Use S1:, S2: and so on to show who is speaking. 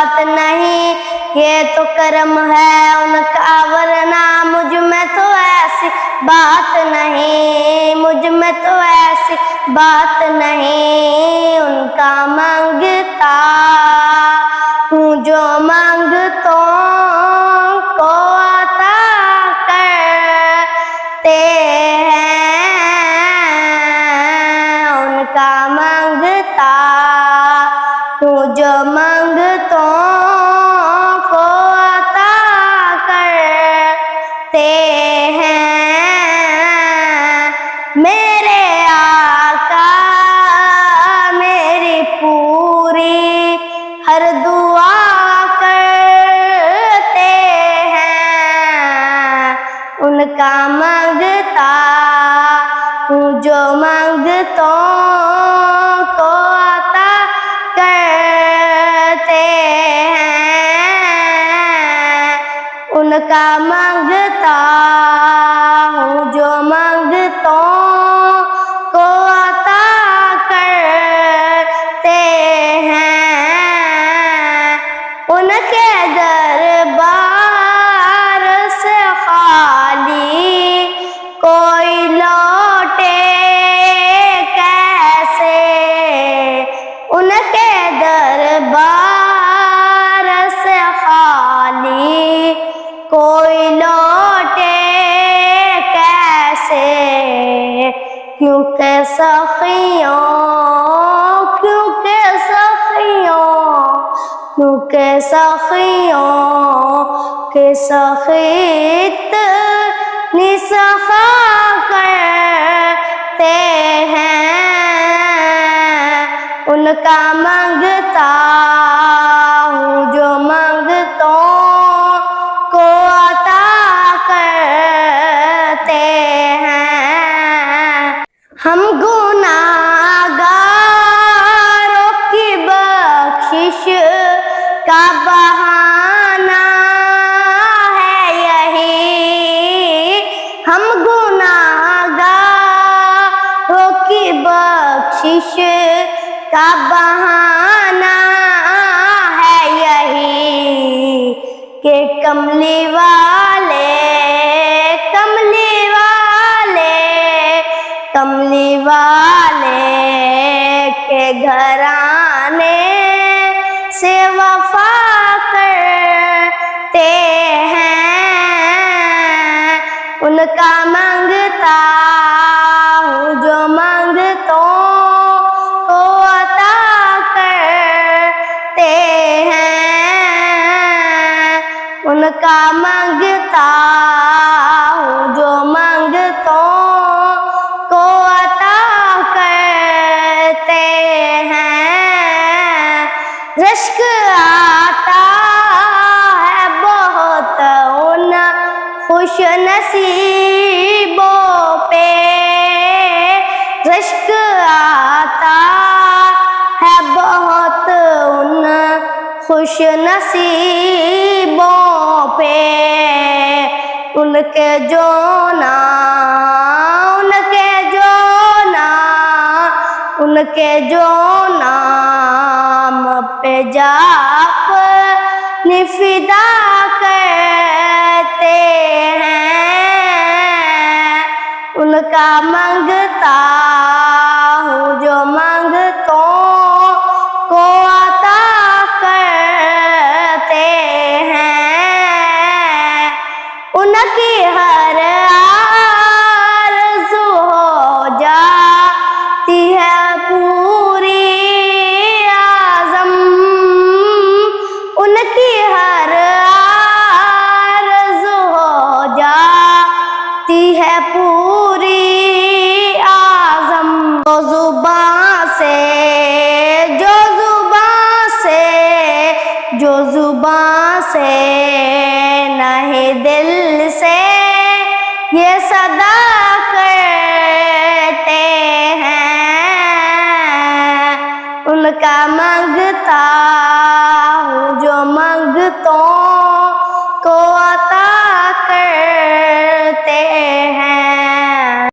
S1: بات نہیں، یہ تو کرم ہے ان کا، ورنہ مجھ میں تو ایسی بات نہیں، مجھ میں تو ایسی بات نہیں، ان کا منگ کرتے ہیں۔ میرے آقا، میری پوری ہر دعا کرتے ہیں۔ ان کا مانگتا ہوں جو مانگتوں کو عطا کرتے ہیں۔ ان کا مانگتا ہوں کیونکہ سخیوں کیونکہ سخیوں کیونکہ سخیوں کے سخیت نسخا کرتے ہیں۔ ان کا مانگتا ہوں جو مانگتوں کا بہانہ ہے یہی۔ ہم گناہ گناہگاروں کی بخشش کا بہانہ کا مانگتا ہوں جو مانگتوں کو عطا کرتے ہیں رشک آتا ہے بہت ان خوش نصیبوں پہ رشک آتا ہے بہت ان خوش نصیبوں پہ ان کے جو نا، ان کے جو نا، ان کے جو نام پہ جاپ نفدا کرتے ہیں، ان کا مانگتا ہر آرزو ہو جاتی ہے پوری اعظم جو زبان سے، جو زبان سے، جو زبان سے نہیں دل سے یہ صدا کرتے ہیں۔ ان کا مانگتا